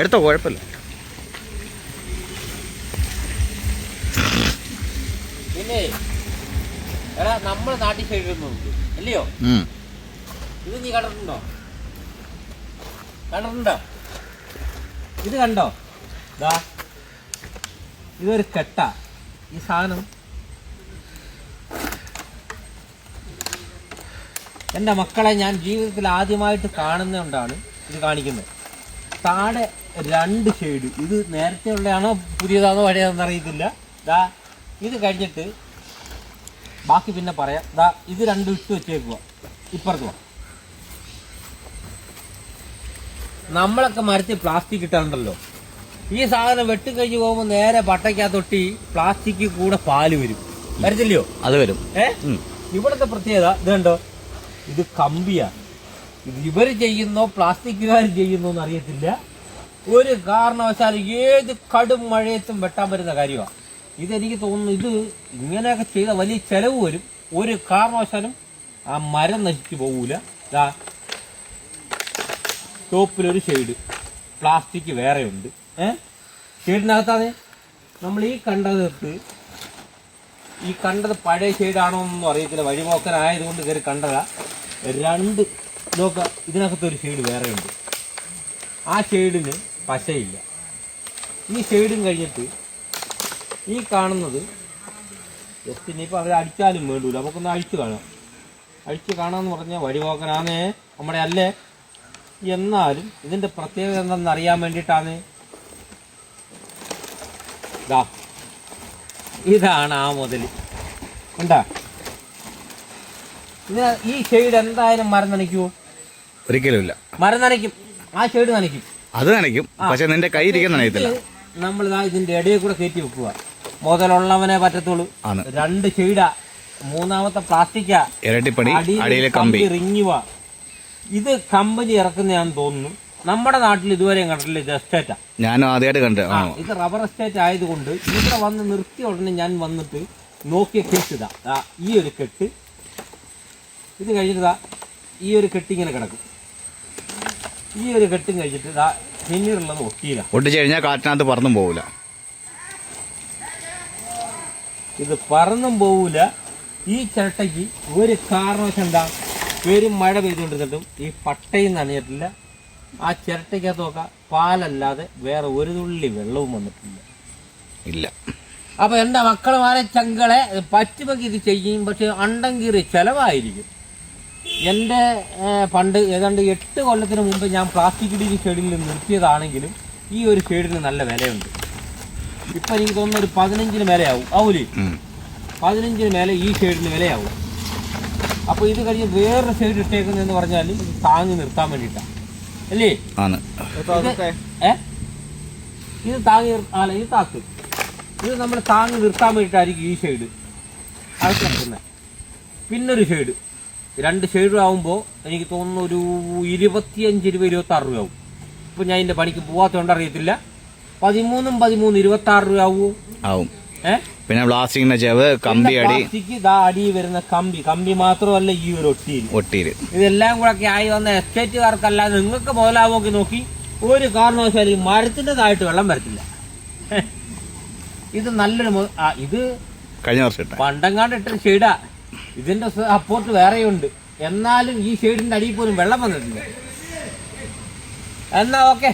എടുത്തോ കുഴപ്പമില്ല. പിന്നെ എടാ നമ്മളെ നാട്ടിൽ കഴിക്കുന്നുണ്ട് അല്ലയോ? ഇത് നീ കണ്ടിട്ടുണ്ടോ? കണ്ടിട്ടുണ്ടോ? ഇത് കണ്ടോ? ദാ ഇതൊരു കെട്ട. ഈ സാധനം എന്റെ മക്കളെ ഞാൻ ജീവിതത്തിൽ ആദ്യമായിട്ട് കാണുന്നതുകൊണ്ടാണ് ഇത് കാണിക്കുന്നത്. താഴെ രണ്ട് ഷെയ്ഡ് ഇത് നേരത്തെ ഉള്ളതാണോ പുതിയതാണോ പഴയതാണെന്ന് അറിയത്തില്ല. ദാ ഇത് കഴിഞ്ഞിട്ട് ബാക്കി പിന്നെ പറയാം. ദാ ഇത് രണ്ടും ഇട്ട് വെച്ചേക്കുക ഇപ്പുറത്ത് പോവാം നമ്മളൊക്കെ മരത്തിൽ പ്ലാസ്റ്റിക് ഇട്ടാണ്ടല്ലോ. ഈ സാധനം വെട്ടിക്കഴിഞ്ഞ് പോകുമ്പോൾ നേരെ പട്ടയ്ക്കകത്തൊട്ടി പ്ലാസ്റ്റിക് കൂടെ പാൽ വരും. വരത്തില്ലയോ? അത് വരും. ഏ? ഇവിടുത്തെ പ്രത്യേകത ഇത് കണ്ടോ? ഇത് കമ്പിയാണ് ഇത് ഇവർ ചെയ്യുന്നോ പ്ലാസ്റ്റിക്കുകാർ ചെയ്യുന്നോ എന്നറിയത്തില്ല ഒരു കാരണവശാലും ഏത് കടും മഴയത്തും വെട്ടാൻ പറ്റുന്ന കാര്യമാണ് ഇതെനിക്ക് തോന്നുന്നു ഇത് ഇങ്ങനെയൊക്കെ ചെയ്ത വലിയ ചിലവ് വരും. ഒരു കാരണവശാലും ആ മരം നശിച്ചു പോകൂല ദാ ടോപ്പിലൊരു ഷെയ്ഡ്. പ്ലാസ്റ്റിക് വേറെ ഉണ്ട് ഏ? ഷെയ്ഡിനകത്താതെ നമ്മൾ ഈ കണ്ടത് ഈ കണ്ടത് പഴയ ഷെയ്ഡാണോ എന്നൊന്നും അറിയത്തില്ല. വഴിപോക്കനായതുകൊണ്ട് കയറി കണ്ടതാ. രണ്ട് നോക്ക ഇതിനകത്ത് ഒരു ഷെയ്ഡ് വേറെ ഉണ്ട് ആ ഷെയ്ഡിന് പശയില്ല. ഈ ഷെയ്ഡും കഴിഞ്ഞിട്ട് ഈ കാണുന്നത് ജസ്റ്റ് ഇനിയിപ്പോൾ അവർ അടിച്ചാലും വേണ്ടൂല. നമുക്കൊന്ന് അഴിച്ചു കാണാം. അഴിച്ചു കാണാമെന്ന് പറഞ്ഞാൽ വഴിപോക്കനാന്നേ. നമ്മുടെ അല്ലേ? എന്നാലും ഇതിന്റെ പ്രത്യേകത എന്താണെന്ന് അറിയാൻ വേണ്ടിയിട്ടാണ് ഇതാ ഇതാണ് ആ മുതൽ ഉണ്ടാ ഈ ഷെയ്ഡ് എന്തായാലും മരം നനയ്ക്കുമോ ഒരിക്കലും ഇല്ല മരം നനയ്ക്കും. ആ ഷെയ്ഡ് നനയ്ക്കും. അത് നനയ്ക്കും. പക്ഷെ നിന്റെ കൈ ഇരിക്കാൻ നനയത്തില്ല. നമ്മൾ ഇതാ ഇതിന്റെ ഇടയിൽ കൂടെ കയറ്റി വെക്കുക മുതലുള്ളവനെ പറ്റത്തുള്ളൂ. രണ്ട് ഷെയ്ഡാ. മൂന്നാമത്തെ പ്ലാസ്റ്റിക്കാ. ഇരട്ടിപ്പണി അടിയിലെ കമ്പി. റിങ്ങുക ഇത് കമ്പനി ഇറക്കുന്നതാണെന്ന് തോന്നുന്നു. നമ്മുടെ നാട്ടിൽ ഇതുവരെ കണ്ടിട്ടില്ല ഇത് എസ്റ്റേറ്റാ. ഞാനും ആദ്യമായിട്ട് കണ്ടു ഇത് റബ്ബർ എസ്റ്റേറ്റ് ആയതുകൊണ്ട് ഇവിടെ വന്ന് നിർത്തിയ ഉടനെ ഞാൻ വന്നിട്ട് നോക്കിയ കെട്ടിതാ ഈ ഒരു കെട്ട്. ഇത് കഴിഞ്ഞിട്ട് ഇതാ ഈ ഒരു കെട്ട് ഇങ്ങനെ കിടക്കും. ഈ ഒരു കെട്ടും കഴിച്ചിട്ട് ഇതാ പിന്നീടുള്ളത് ഒട്ടിയില്ല ഒട്ടിച്ചു കഴിഞ്ഞാൽ കാറ്റിനകത്ത് പറന്നും പോവില്ല ഇത് പറന്നും പോവില്ല ഈ ചിരട്ടയ്ക്ക് ഒരു കാരണവശം എന്താ പെരും മഴ പെയ്തുകൊണ്ടിരുന്നിട്ടും ഈ പട്ടയും നനഞ്ഞിട്ടില്ല. ആ ചിരട്ടയ്ക്കകത്ത് നോക്കാം പാലല്ലാതെ വേറെ ഒരു തുള്ളി വെള്ളവും വന്നിട്ടില്ല. ഇല്ല. അപ്പൊ എന്റെ മക്കളുമാരെ ചങ്കളെ പറ്റുമെങ്കിൽ ഇത് ചെയ്യും പക്ഷെ അണ്ടങ്കീറി ചെലവായിരിക്കും. എന്റെ പണ്ട് ഏതാണ്ട് എട്ട് കൊല്ലത്തിന് മുമ്പ് ഞാൻ പ്ലാസ്റ്റിക് ഇടിരി ഷെയ്ഡിൽ നിർത്തിയതാണെങ്കിലും ഈ ഒരു ഷെയ്ഡിന് നല്ല വിലയുണ്ട്. ഇപ്പം എനിക്ക് തോന്നുന്ന ഒരു പതിനഞ്ചിന് മേലെയാവും. ആവൂലേ. പതിനഞ്ചിന് മേലെ ഈ ഷെയ്ഡിന് വിലയാവും. അപ്പോൾ ഇത് കഴിഞ്ഞ് വേറൊരു ഷെയ്ഡ് ഇട്ടേക്കുന്നതെന്ന് പറഞ്ഞാൽ താങ്ങി നിർത്താൻ വേണ്ടിയിട്ടാണ് അല്ലേ? ആണ്. ഇത് ഏ? ഇത് താങ്ങി അല്ല ഇത് താക്ക്. ഇത് നമ്മൾ താങ്ങി നിർത്താൻ വേണ്ടിയിട്ടായിരിക്കും ഈ ഷെയ്ഡ്. അത് പിന്നെ പിന്നൊരു ഷെയ്ഡ്. രണ്ട് ഷെയ്ഡ് ആകുമ്പോൾ എനിക്ക് തോന്നുന്നു ഒരു ഇരുപത്തിയഞ്ച് രൂപ ഇരുപത്തി ആറ് രൂപ ആവും. ഇപ്പം ഞാൻ ഇതിന്റെ പണിക്ക് പോകാത്തതുകൊണ്ട് അറിയത്തില്ല. പതിമൂന്നും പതിമൂന്ന് ഇരുപത്തി ആറ് രൂപ ആവുമോ ആവും. പിന്നെ പ്ലാസ്റ്റിക്കിന്റെ ചെവ് കമ്പി അടി. അടി വരുന്ന കമ്പി. കമ്പി മാത്രമല്ല ഈ ഒരു ഒട്ടിയിൽ ഒട്ടീര് ഇതെല്ലാം കൂടെ ആയി വന്ന എസ്റ്റേറ്റുകാർക്കല്ല നിങ്ങൾക്ക് മുതലാവോക്കി നോക്കി. ഒരു കാരണവശാലും ഈ മരത്തിന്റെതായിട്ട് വെള്ളം വരത്തില്ല. ഇത് നല്ലൊരു ഇത് കഴിഞ്ഞ വർഷം പണ്ടങ്ങാണ്ട് ഇട്ടൊരു ഷെയ്ഡാ. ഇതിന്റെ സപ്പോർട്ട് വേറെയുണ്ട്. എന്നാലും ഈ ഷെയ്ഡിന്റെ അടിയിൽ പോലും വെള്ളം വന്നിട്ടില്ല. എന്നാ ഓക്കെ